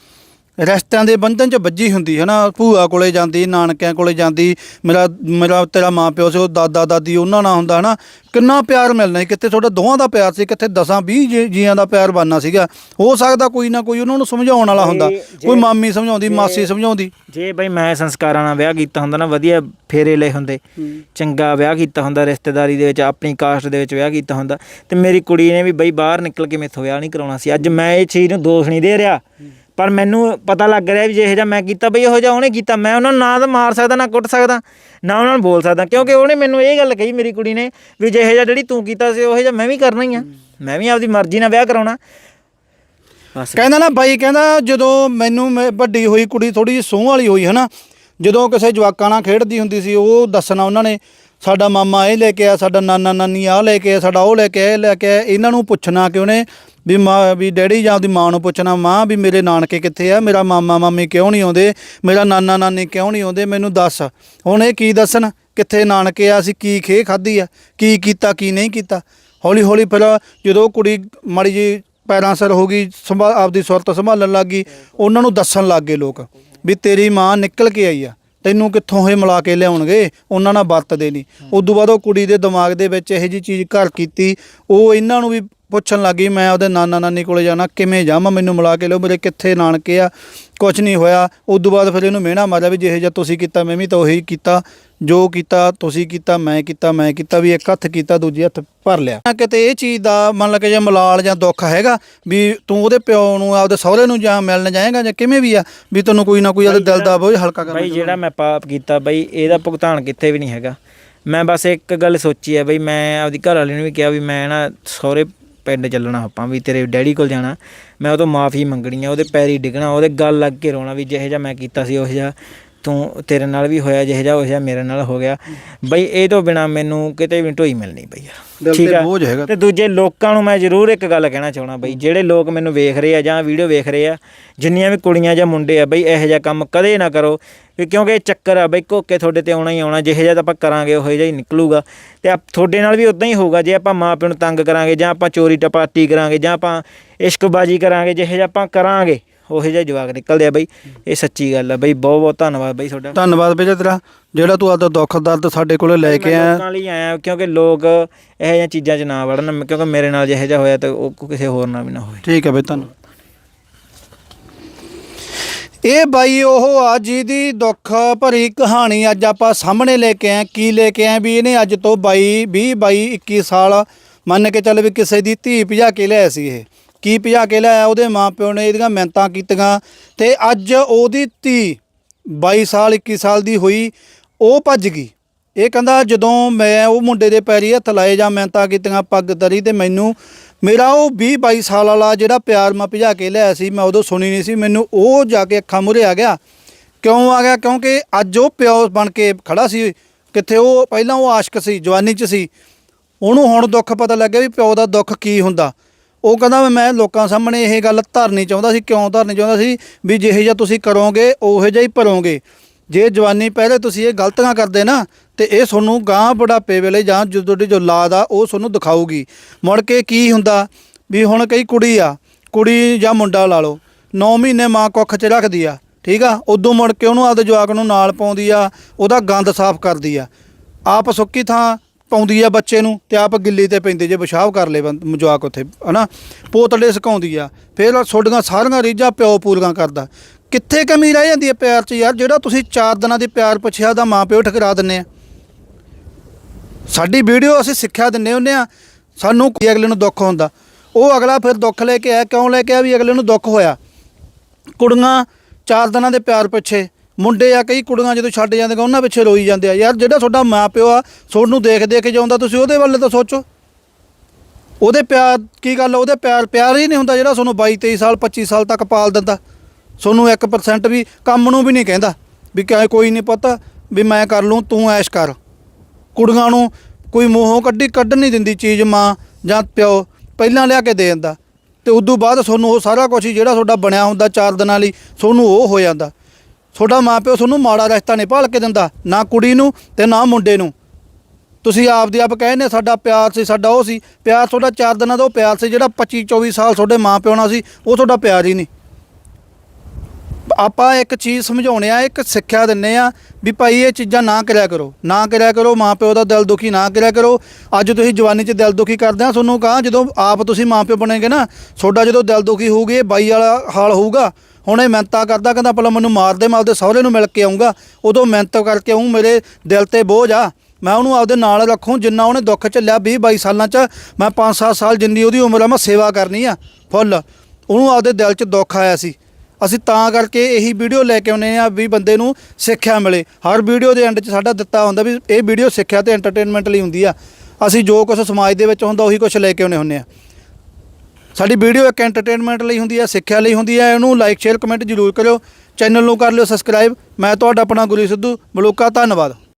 ਰਿਸ਼ਤਿਆਂ ਦੇ ਬੰਧਨ 'ਚ ਵੱਜੀ ਹੁੰਦੀ ਹੈ ਨਾ। ਭੂਆ ਕੋਲੇ ਜਾਂਦੀ ਨਾਨਕਿਆਂ ਕੋਲੇ ਜਾਂਦੀ ਮੇਰਾ ਮੇਰਾ ਤੇਰਾ ਮਾਂ ਪਿਓ ਸੀ ਉਹ ਦਾਦਾ ਦਾਦੀ ਉਹਨਾਂ ਨਾਲ ਹੁੰਦਾ ਹਨਾ ਕਿੰਨਾ ਪਿਆਰ ਮਿਲਣਾ ਸੀ ਕਿਤੇ ਤੁਹਾਡਾ ਦੋਹਾਂ ਦਾ ਪਿਆਰ ਸੀ ਕਿੱਥੇ 10 20 ਜੀਆਂ ਦਾ ਪਿਆਰ ਬਣਨਾ ਸੀਗਾ। ਹੋ ਸਕਦਾ ਕੋਈ ਨਾ ਕੋਈ ਉਹਨਾਂ ਨੂੰ ਸਮਝਾਉਣ ਵਾਲਾ ਹੁੰਦਾ। ਕੋਈ ਮਾਮੀ ਸਮਝਾਉਂਦੀ ਮਾਸੀ ਸਮਝਾਉਂਦੀ। ਜੇ ਬਈ ਮੈਂ ਸੰਸਕਾਰਾਂ ਨਾਲ ਵਿਆਹ ਕੀਤਾ ਹੁੰਦਾ ਨਾ ਵਧੀਆ ਫੇਰੇ ਲਏ ਹੁੰਦੇ। ਚੰਗਾ ਵਿਆਹ ਕੀਤਾ ਹੁੰਦਾ ਰਿਸ਼ਤੇਦਾਰੀ ਦੇ ਵਿੱਚ ਆਪਣੀ ਕਾਸਟ ਦੇ ਵਿੱਚ ਵਿਆਹ ਕੀਤਾ ਹੁੰਦਾ। ਤੇ ਮੇਰੀ ਕੁੜੀ ਨੇ ਵੀ ਬਈ ਬਾਹਰ ਨਿਕਲ ਕੇ ਮੇਥੋਂ ਵਿਆਹ ਨਹੀਂ ਕਰਾਉਣਾ ਸੀ। ਅੱਜ ਮੈਂ ਇਹ ਚੀਜ਼ ਨੂੰ ਦੋਸ਼ ਨਹੀਂ ਦੇ ਰਿਹਾ। ਪਰ ਮੈਨੂੰ ਪਤਾ ਲੱਗ ਰਿਹਾ ਵੀ ਜਿਹੋ ਜਿਹਾ ਮੈਂ ਕੀਤਾ, ਬਈ ਇਹੋ ਜਿਹਾ ਉਹਨੇ ਕੀਤਾ। ਮੈਂ ਉਹਨਾਂ ਨੂੰ ਨਾ ਤਾਂ ਮਾਰ ਸਕਦਾ, ਨਾ ਕੁੱਟ ਸਕਦਾ, ਨਾ ਉਹਨਾਂ ਨੂੰ ਬੋਲ ਸਕਦਾ, ਕਿਉਂਕਿ ਉਹਨੇ ਮੈਨੂੰ ਇਹ ਗੱਲ ਕਹੀ ਮੇਰੀ ਕੁੜੀ ਨੇ ਵੀ ਜਿਹੋ ਜਿਹਾ ਜਿਹੜੀ ਤੂੰ ਕੀਤਾ ਸੀ, ਉਹੋ ਜਿਹਾ ਮੈਂ ਵੀ ਕਰਨਾ ਹੀ ਆ। ਮੈਂ ਵੀ ਆਪਦੀ ਮਰਜ਼ੀ ਨਾਲ ਵਿਆਹ ਕਰਾਉਣਾ। ਬਸ। ਕਹਿੰਦਾ ਨਾ ਬਾਈ, ਕਹਿੰਦਾ ਜਦੋਂ ਮੈਨੂੰ ਮੈਂ ਵੱਡੀ ਹੋਈ, ਕੁੜੀ ਥੋੜੀ ਜਿਹੀ ਸੂਹ ਵਾਲੀ ਹੋਈ, ਹਨਾ, ਜਦੋਂ ਕਿਸੇ ਜਵਾਕਾਂ ਨਾਲ ਖੇਡਦੀ ਹੁੰਦੀ ਸੀ, ਉਹ ਦੱਸਣਾ ਉਹਨਾਂ ਨੇ, ਸਾਡਾ ਮਾਮਾ ਇਹ ਲੈ ਕੇ ਆ ਸਾਡਾ ਨਾਨਾ ਨਾਨੀ ਆਹ ਲੈ ਕੇ ਆ ਸਾਡਾ ਉਹ ਲੈ ਕੇ ਆ ਇਹ ਲੈ ਕੇ ਆ ਇਹਨਾਂ ਨੂੰ ਪੁੱਛਣਾ ਕਿ ਉਹਨੇ ਵੀ ਮਾਂ, ਵੀ ਡੈਡੀ ਜਾਂ ਆਪਦੀ ਮਾਂ ਨੂੰ ਪੁੱਛਣਾ, ਮਾਂ, ਵੀ ਮੇਰੇ ਨਾਨਕੇ ਕਿੱਥੇ ਆ? ਮੇਰਾ ਮਾਮਾ, ਮਾਮੀ ਕਿਉਂ ਨਹੀਂ ਆਉਂਦੇ? ਮੇਰਾ ਨਾਨਾ, ਨਾਨੀ ਕਿਉਂ ਨਹੀਂ ਆਉਂਦੇ? ਮੈਨੂੰ ਦੱਸ। ਹੁਣ ਇਹ ਕੀ ਦੱਸਣ? ਕਿੱਥੇ ਨਾਨਕੇ ਆ? ਅਸੀਂ ਕੀ ਖੇ ਖਾਧੀ ਆ? ਕੀ ਕੀਤਾ, ਕੀ ਨਹੀਂ ਕੀਤਾ? ਹੌਲੀ ਹੌਲੀ ਫਿਰ ਜਦੋਂ ਕੁੜੀ ਮਾੜੀ ਜੀ ਪੈਰਾਂ ਸਿਰ ਹੋ ਗਈ, ਸੰਭਾ, ਆਪਦੀ ਸੁਰਤ ਸੰਭਾਲਣ ਲੱਗ ਗਈ, ਉਹਨਾਂ ਨੂੰ ਦੱਸਣ ਲੱਗ ਗਏ ਲੋਕ ਵੀ ਤੇਰੀ ਮਾਂ ਨਿਕਲ ਕੇ ਆਈ ਆ। ਤੈਨੂੰ ਕਿੱਥੋਂ ਇਹ ਮਿਲਾ ਕੇ ਲਿਆਉਣਗੇ? ਉਹਨਾਂ ਨਾਲ ਵਰਤਦੇ ਨਹੀਂ। ਉਦੋਂ ਬਾਅਦ ਉਹ ਕੁੜੀ ਦੇ ਦਿਮਾਗ ਦੇ ਵਿੱਚ ਇਹੋ ਜੀ ਚੀਜ਼ ਘਰ ਕੀਤੀ। ਉਹ ਇਹਨਾਂ ਨੂੰ ਵੀ ਪੁੱਛਣ ਲੱਗੀ ਮੈਂ ਉਹਦੇ ਨਾਨਾ ਨਾਨੀ ਕੋਲੇ ਜਾਣਾ ਕਿਵੇਂ ਜਾਵਾਂ? ਮੈਨੂੰ ਮਿਲਾ ਕੇ ਲਿਓ ਮੇਰੇ ਕਿੱਥੇ ਨਾਨਕੇ ਆ? ਕੁਝ ਨਹੀਂ ਹੋਇਆ। ਉਦੋਂ ਬਾਅਦ ਫਿਰ ਇਹਨੂੰ ਮਿਹਣਾ ਮਾਰਿਆ ਵੀ ਜਿਹੇ ਜਿਹਾ ਤੁਸੀਂ ਕੀਤਾ ਮੈਂ ਵੀ ਤਾਂ ਉਹੀ ਕੀਤਾ। ਜੋ ਕੀਤਾ ਤੁਸੀਂ ਕੀਤਾ ਮੈਂ ਕੀਤਾ ਮੈਂ ਕੀਤਾ ਵੀ ਇੱਕ ਹੱਥ ਕੀਤਾ ਦੂਜੇ ਹੱਥ ਭਰ ਲਿਆ। ਕਿਤੇ ਇਹ ਚੀਜ਼ ਦਾ ਮੰਨ ਲਾ ਕਿ ਜੇ ਮਲਾਲ ਜਾਂ ਦੁੱਖ ਹੈਗਾ ਵੀ ਤੂੰ ਉਹਦੇ ਪਿਓ ਨੂੰ ਆਪਦੇ ਸਹੁਰੇ ਨੂੰ ਜਾਂ ਮਿਲਣ ਜਾਏਗਾ ਜਾਂ ਕਿਵੇਂ ਵੀ ਆ ਵੀ ਤੈਨੂੰ ਕੋਈ ਨਾ ਕੋਈ ਉਹਦੇ ਦਿਲ ਦਾ ਬੋਝ ਹਲਕਾ ਕਰਨਾ ਬਈ ਜਿਹੜਾ ਮੈਂ ਪਾਪ ਕੀਤਾ ਬਈ ਇਹਦਾ ਭੁਗਤਾਨ ਕਿੱਥੇ ਵੀ ਨਹੀਂ ਹੈਗਾ। ਮੈਂ ਬਸ ਇੱਕ ਗੱਲ ਸੋਚੀ ਹੈ ਬਈ ਮੈਂ ਆਪਦੀ ਘਰ ਵਾਲੀ ਨੂੰ ਵੀ ਕਿਹਾ ਵੀ ਮੈਂ ਨਾ ਸਹੁਰੇ ਪਿੰਡ ਚੱਲਣਾ ਆਪਾਂ ਵੀ ਤੇਰੇ ਡੈਡੀ ਕੋਲ ਜਾਣਾ। ਮੈਂ ਉਹ ਤੋਂ ਮਾਫੀ ਮੰਗਣੀ ਆ, ਉਹਦੇ ਪੈਰੀ ਡਿੱਗਣਾ, ਉਹਦੇ ਗੱਲ ਲੱਗ ਕੇ ਰੋਣਾ ਵੀ ਜਿਹੋ ਜਿਹਾ ਮੈਂ ਕੀਤਾ ਸੀ, ਉਹ ਜਿਹਾ ਤੂੰ ਤੇਰੇ ਨਾਲ ਵੀ ਹੋਇਆ ਜਿਹੋ ਉਹ ਜਿਹਾ ਮੇਰੇ ਨਾਲ ਹੋ ਗਿਆ। ਬਈ ਇਹ ਤੋਂ ਬਿਨਾ ਮੈਨੂੰ ਕਿਤੇ ਵੀ ਢੋਈ ਮਿਲਣੀ ਬਈ। ਯਾਰ ਦਿਲ ਠੀਕ ਤੇ ਆ? ਬੋਝ ਹੈਗਾ। ਤੇ ਦੂਜੇ ਲੋਕਾਂ ਨੂੰ ਮੈਂ ਜ਼ਰੂਰ ਇੱਕ ਗੱਲ ਕਹਿਣਾ ਚਾਹਣਾ ਬਈ ਜਿਹੜੇ ਲੋਕ ਮੈਨੂੰ ਵੇਖ ਰਹੇ ਆ ਜਾਂ ਵੀਡੀਓ ਵੇਖ ਰਹੇ ਆ ਜਿੰਨੀਆਂ ਵੀ ਕੁੜੀਆਂ ਜਾਂ ਮੁੰਡੇ ਆ ਬਈ ਇਹੋ ਜਿਹਾ ਕੰਮ ਕਦੇ ਨਾ ਕਰੋ। ਕਿਉਂਕਿ ਇਹ ਚੱਕਰ ਆ ਬਈ ਕੋਕੇ ਤੁਹਾਡੇ ਤੇ ਆਉਣਾ ਹੀ ਆਉਣਾ ਜਿਹੋ ਜਿਹਾ ਤਾਂ ਆਪਾਂ ਕਰਾਂਗੇ ਉਹੋ ਜਿਹਾ ਹੀ ਨਿਕਲੂਗਾ। ਤੇ ਆਪ ਤੁਹਾਡੇ ਨਾਲ ਵੀ ਉਦਾਂ ਹੀ ਹੋਊਗਾ ਜੇ ਆਪਾਂ ਮਾਂ ਪਿਓ ਨੂੰ ਤੰਗ ਕਰਾਂਗੇ ਜਾਂ ਆਪਾਂ ਚੋਰੀ ਟਪਾਟੀ ਕਰਾਂਗੇ ਜਾਂ ਆਪਾਂ ਇਸ਼ਕਬਾਜੀ ਕਰਾਂਗੇ ਜਿਹੋ ਜਿਹਾ ਆਪਾਂ ਕਰਾਂਗੇ। ਉਹੋ ਜਿਹਾ ਜਵਾਕ ਨਿਕਲਦੇ ਆ ਬਈ। ਇਹ ਸੱਚੀ ਗੱਲ ਆ ਬਈ ਬਹੁਤ ਬਹੁਤ ਧੰਨਵਾਦ ਬਈ ਤੁਹਾਡਾ। ਧੰਨਵਾਦ ਵੀਰੇ ਤੇਰਾ ਜਿਹੜਾ ਤੂੰ ਆਪਦਾ ਦੁੱਖ ਦਰਦ ਸਾਡੇ ਕੋਲੇ ਲੈ ਕੇ ਆਇਆ। ਲੋਕਾਂ ਲਈ ਆਇਆ ਕਿਉਂਕਿ ਲੋਕ ਇਹੋ ਜਿਹੀਆਂ ਚੀਜ਼ਾਂ 'ਚ ਨਾ ਵੜਨ ਕਿਉਂਕਿ ਮੇਰੇ ਨਾਲ ਜਿਹੋ ਜਿਹਾ ਹੋਇਆ ਤੇ ਉਹ ਕਿਸੇ ਹੋਰ ਨਾਲ ਵੀ ਨਾ ਹੋਵੇ। ਠੀਕ ਹੈ ਬਈ ਧੰਨਵਾਦ ਇਹ ਬਾਈ ਉਹ ਆ ਜਿਹਦੀ ਦੁੱਖ ਭਰੀ ਕਹਾਣੀ ਅੱਜ ਆਪਾਂ ਸਾਹਮਣੇ ਲੈ ਕੇ ਆਏ ਕੀ ਲੈ ਕੇ ਆਏ ਵੀ ਇਹਨੇ ਅੱਜ ਤੋਂ 22 20 22 21 ਸਾਲ ਮੰਨ ਕੇ ਚੱਲ ਵੀ ਕਿਸੇ ਦੀ ਧੀ ਭਜਾ ਕੇ ਲਿਆਇਆ ਸੀ ਇਹ। ਕੀ ਭਜਾ ਕੇ ਲਿਆਇਆ ਉਹਦੇ ਮਾਪਿਓ ਨੇ ਇਹਦੀਆਂ ਮਿਹਨਤਾਂ ਕੀਤੀਆਂ ਤੇ ਅੱਜ ਉਹਦੀ ਧੀ 22 ਸਾਲ 21 ਸਾਲ ਦੀ ਹੋਈ, ਉਹ ਭੱਜ ਗਈ। ਇਹ ਕਹਿੰਦਾ, ਜਦੋਂ ਮੈਂ ਉਹ ਮੁੰਡੇ ਦੇ ਪੈਰੀ ਹੱਥ ਲਾਏ ਜਾਂ ਮਿਹਨਤਾਂ ਕੀਤੀਆਂ ਪੱਗ ਤਰੀ ਤੇ ਮੈਨੂੰ, ਮੇਰਾ ਉਹ 20 22 ਸਾਲ ਵਾਲਾ ਜਿਹੜਾ ਪਿਆਰ ਮੈਂ ਭਜਾ ਕੇ ਲਿਆਇਆ ਸੀ, ਮੈਂ ਉਦੋਂ ਸੁਣੀ ਨਹੀਂ ਸੀ, ਮੈਨੂੰ ਉਹ ਜਾ ਕੇ ਅੱਖਾਂ ਮੁਰੇ ਆ ਗਿਆ। ਕਿਉਂ ਆ ਗਿਆ? ਕਿਉਂਕਿ ਅੱਜ ਉਹ ਪਿਓ ਬਣ ਕੇ ਖੜਾ ਸੀ, ਕਿੱਥੇ ਉਹ ਪਹਿਲਾਂ ਉਹ ਆਸ਼ਕ ਸੀ, ਜਵਾਨੀ 'ਚ ਸੀ। ਉਹਨੂੰ ਹੁਣ ਦੁੱਖ ਪਤਾ ਲੱਗਿਆ ਵੀ ਪਿਓ ਦਾ ਦੁੱਖ ਕੀ ਹੁੰਦਾ। ਉਹ ਕਹਿੰਦਾ ਵੀ ਮੈਂ ਲੋਕਾਂ ਸਾਹਮਣੇ ਇਹ ਗੱਲ ਧਰਨੀ ਚਾਹੁੰਦਾ ਸੀ, ਕਿਉਂ ਧਰਨੀ ਚਾਹੁੰਦਾ ਸੀ? ਵੀ ਜਿਹੇ ਜਿਹਾ ਤੁਸੀਂ ਕਰੋਗੇ, ਉਹੋ ਜਿਹਾ ਹੀ ਭਰੋਗੇ। ਜੇ ਜਵਾਨੀ ਪਹਿਲੇ ਤੁਸੀਂ ਇਹ ਗਲਤੀਆਂ ਕਰਦੇ ਨਾ, ਤੇ ਇਹ ਤੁਹਾਨੂੰ ਗਾਂ ਬੁਢਾਪੇ ਵੇਲੇ ਜਾਂ ਜਦੋਂ ਤੁਹਾਡੀ ਜੋ ਔਲਾਦ ਆ, ਉਹ ਤੁਹਾਨੂੰ ਦਿਖਾਊਗੀ। ਮੁੜ ਕੇ ਕੀ ਹੁੰਦਾ? ਵੀ ਹੁਣ ਕਈ ਕੁੜੀ ਆ, ਕੁੜੀ ਜਾਂ ਮੁੰਡਾ ਲਾ ਲਓ 9 ਮਹੀਨੇ ਮਾਂ ਕੁੱਖ 'ਚ ਰੱਖਦੀ ਆ, ਠੀਕ ਆ? ਉਦੋਂ ਮੁੜ ਕੇ ਉਹਨੂੰ ਆਪਦੇ ਜਵਾਕ ਨੂੰ ਨਾਲ ਪਾਉਂਦੀ ਆ, ਉਹਦਾ ਗੰਦ ਸਾਫ਼ ਕਰਦੀ ਆ। ਆਪ ਸੁੱਕੀ ਥਾਂ ਪਾਉਂਦੀ ਆ ਬੱਚੇ ਨੂੰ ਤੇ ਆਪ ਗਿੱਲੀ ਤੇ ਪੈਂਦੇ ਜੇ ਪਿਸ਼ਾਬ ਕਰ ਲੇ ਬੰਦ ਜਵਾਕ ਉੱਥੇ, ਹਨਾ? ਪੋਤਲੇ ਸੁਕਾਉਂਦੀ ਆ। ਫਿਰ ਛੋਡੀਆਂ ਸਾਰੀਆਂ ਰੀਝਾਂ ਪਿਓ ਪੂਰੀਆਂ ਕਰਦਾ। ਕਿੱਥੇ ਕਮੀ ਰਹਿ ਜਾਂਦੀ ਹੈ ਪਿਆਰ 'ਚ ਯਾਰ? ਜਿਹੜਾ ਤੁਸੀਂ 4 ਦਿਨਾਂ ਦੇ ਪਿਆਰ ਪੁੱਛਿਆ ਦਾ ਮਾਂ ਪਿਓ ਠਕਰਾ ਦਿੰਨੇ ਆ। ਸਾਡੀ ਵੀਡੀਓ ਅਸੀਂ ਸਿੱਖਿਆ ਦਿੰਨੇ ਹੁੰਨੇ ਆ। ਸਾਨੂੰ ਕੀ ਅਗਲੇ ਨੂੰ ਦੁੱਖ ਹੁੰਦਾ। ਉਹ ਅਗਲਾ ਫਿਰ ਦੁੱਖ ਲੈ ਕੇ ਆਇਆ। ਕਿਉਂ ਲੈ ਕੇ ਆਇਆ ਵੀ ਅਗਲੇ ਨੂੰ ਦੁੱਖ ਹੋਇਆ? ਕੁੜੀਆਂ ਚਾਰ ਦਿਨਾਂ ਦੇ ਪਿਆਰ ਪਿੱਛੇ। ਮੁੰਡੇ ਆ, ਕਈ ਕੁੜੀਆਂ ਜਦੋਂ ਛੱਡ ਜਾਂਦੀਆਂ, ਉਹਨਾਂ ਪਿੱਛੇ ਰੋਈ ਜਾਂਦੇ ਆ, ਯਾਰ, ਜਿਹੜਾ ਤੁਹਾਡਾ ਮਾਂ ਪਿਓ ਆ ਤੁਹਾਨੂੰ ਦੇਖ ਦੇਖ ਕੇ ਜਾਉਂਦਾ, ਤੁਸੀਂ ਉਹਦੇ ਵੱਲ ਤਾਂ ਸੋਚੋ। ਉਹਦੇ ਪਿਆਰ, ਕੀ ਗੱਲ ਉਹਦੇ ਪਿਆਰ ਪਿਆਰ ਹੀ ਨਹੀਂ ਹੁੰਦਾ ਜਿਹੜਾ ਤੁਹਾਨੂੰ 22 23 ਸਾਲ 25 ਸਾਲ ਤੱਕ ਪਾਲ ਦਿੰਦਾ। ਤੁਹਾਨੂੰ 1% ਵੀ ਕੰਮ ਨੂੰ ਵੀ ਨਹੀਂ ਕਹਿੰਦਾ, ਵੀ ਕਿਆ ਕੋਈ ਨਹੀਂ ਪਤਾ, ਵੀ ਮੈਂ ਕਰ ਲੂੰ, ਤੂੰ ਐਸ਼ ਕਰ। ਕੁੜੀਆਂ ਨੂੰ ਕੋਈ ਮੂੰਹੋਂ ਕੱਢੀ, ਕੱਢ ਨਹੀਂ ਦਿੰਦੀ ਚੀਜ਼ ਮਾਂ ਜਾਂ ਪਿਓ, ਪਹਿਲਾਂ ਲਿਆ ਕੇ ਦੇ ਦਿੰਦਾ। ਤੇ ਉਦੋਂ ਬਾਅਦ ਤੁਹਾਨੂੰ ਉਹ ਸਾਰਾ ਕੁਝ ਹੀ ਜਿਹੜਾ ਤੁਹਾਡਾ ਬਣਿਆ ਹੁੰਦਾ ਚਾਰ ਦਿਨਾਂ ਲਈ ਤੁਹਾਨੂੰ ਉਹ ਹੋ ਜਾਂਦਾ। ਤੁਹਾਡਾ ਮਾਪਿਓ ਤੁਹਾਨੂੰ ਮਾੜਾ ਰਸਤਾ ਨਹੀਂ ਭਾਲ ਕੇ ਦਿੰਦਾ, ਨਾ ਕੁੜੀ ਨੂੰ ਤੇ ਨਾ ਮੁੰਡੇ ਨੂੰ। ਤੁਸੀਂ ਆਪ ਦੀ ਆਪ ਕਹਿੰਦੇ ਸਾਡਾ ਪਿਆਰ ਸੀ, ਸਾਡਾ ਉਹ ਸੀ। ਪਿਆਰ ਤੁਹਾਡਾ ਚਾਰ ਦਿਨਾਂ ਦਾ ਉਹ ਪਿਆਰ ਸੀ, ਜਿਹੜਾ 25 24 ਸਾਲ ਤੁਹਾਡੇ ਮਾਪਿਓ ਨਾਲ ਸੀ, ਉਹ ਤੁਹਾਡਾ ਪਿਆਰ ਹੀ ਨਹੀਂ। ਆਪਾਂ ਇੱਕ ਚੀਜ਼ ਸਮਝਾਉਣੇ ਆ, ਇੱਕ ਸਿੱਖਿਆ ਦਿੰਨੇ ਆ ਵੀ ਭਾਈ ਇਹ ਚੀਜ਼ਾਂ ਨਾ ਕਰਿਆ ਕਰੋ, ਨਾ ਕਰਿਆ ਕਰੋ ਮਾਪਿਓ ਦਾ ਦਿਲ ਦੁਖੀ ਨਾ ਕਰਿਆ ਕਰੋ। ਅੱਜ ਤੁਸੀਂ ਜਵਾਨੀ 'ਚ ਦਿਲ ਦੁਖੀ ਕਰਦੇ ਆ, ਤੁਹਾਨੂੰ ਕਹਾਂ ਜਦੋਂ ਆਪ ਤੁਸੀਂ ਮਾਪਿਓ ਬਣੇਗੇ ਨਾ, ਤੁਹਾਡਾ ਜਦੋਂ ਦਿਲ ਦੁਖੀ ਹੋਊਗੀ, ਇਹ ਬਾਈ ਵਾਲਾ ਹਾਲ ਹੋਊਗਾ। ਹੁਣ ਇਹ ਮਿਹਨਤਾਂ ਕਰਦਾ, ਕਹਿੰਦਾ ਪਹਿਲਾਂ ਮੈਨੂੰ ਮਾਰ ਦੇ ਮੈਂ ਆਪਦੇ ਸਹੁਰੇ ਨੂੰ ਮਿਲ ਕੇ ਆਉਂਗਾ ਉਦੋਂ ਮਿਹਨਤ ਕਰਕੇ ਆਊਂ, ਮੇਰੇ ਦਿਲ ਤੇ ਬੋਝ ਆ। ਮੈਂ ਉਹਨੂੰ ਆਪਦੇ ਨਾਲ ਰੱਖੂੰ, ਜਿੰਨਾ ਉਹਨੇ ਦੁੱਖ ਝੱਲਿਆ 20 22 ਸਾਲਾਂ 'ਚ, ਮੈਂ 5-7 ਸਾਲ ਜਿੰਨੀ ਉਹਦੀ ਉਮਰ ਆ, ਮੈਂ ਸੇਵਾ ਕਰਨੀ ਆ, ਫੁੱਲ। ਉਹਨੂੰ ਆਪਦੇ ਦਿਲ 'ਚ ਦੁੱਖ ਆਇਆ ਸੀ। ਅਸੀਂ ਤਾਂ ਕਰਕੇ ਇਹੀ ਵੀਡੀਓ ਲੈ ਕੇ ਆਉਨੇ ਆ ਵੀ ਬੰਦੇ ਨੂੰ ਸਿੱਖਿਆ ਮਿਲੇ। ਹਰ ਵੀਡੀਓ ਦੇ ਐਂਡ 'ਚ ਸਾਡਾ ਦਿੱਤਾ ਹੁੰਦਾ ਵੀ ਇਹ ਵੀਡੀਓ ਸਿੱਖਿਆ ਤੇ ਐਂਟਰਟੇਨਮੈਂਟ ਲਈ ਹੁੰਦੀ ਆ। ਅਸੀਂ ਜੋ ਕੁਝ ਸਮਾਜ ਦੇ ਵਿੱਚ ਹੁੰਦਾ, ਉਹੀ ਕੁਝ ਲੈ ਕੇ ਆਉਨੇ ਹੁੰਨੇ ਆ। ਸਾਡੀ ਵੀਡੀਓ ਇੱਕ ਐਂਟਰਟੇਨਮੈਂਟ ਲਈ ਹੁੰਦੀ ਹੈ, ਸਿੱਖਿਆ ਲਈ ਹੁੰਦੀ ਹੈ, ਇਹਨੂੰ ਲਾਈਕ ਸ਼ੇਅਰ ਕਮੈਂਟ ਜ਼ਰੂਰ ਕਰਿਓ ਚੈਨਲ ਨੂੰ ਕਰ ਲਿਓ ਸਬਸਕ੍ਰਾਈਬ ਮੈਂ ਤੁਹਾਡਾ ਆਪਣਾ ਗੁਰੀ ਸਿੱਧੂ ਬਲੋਕਾ ਧੰਨਵਾਦ।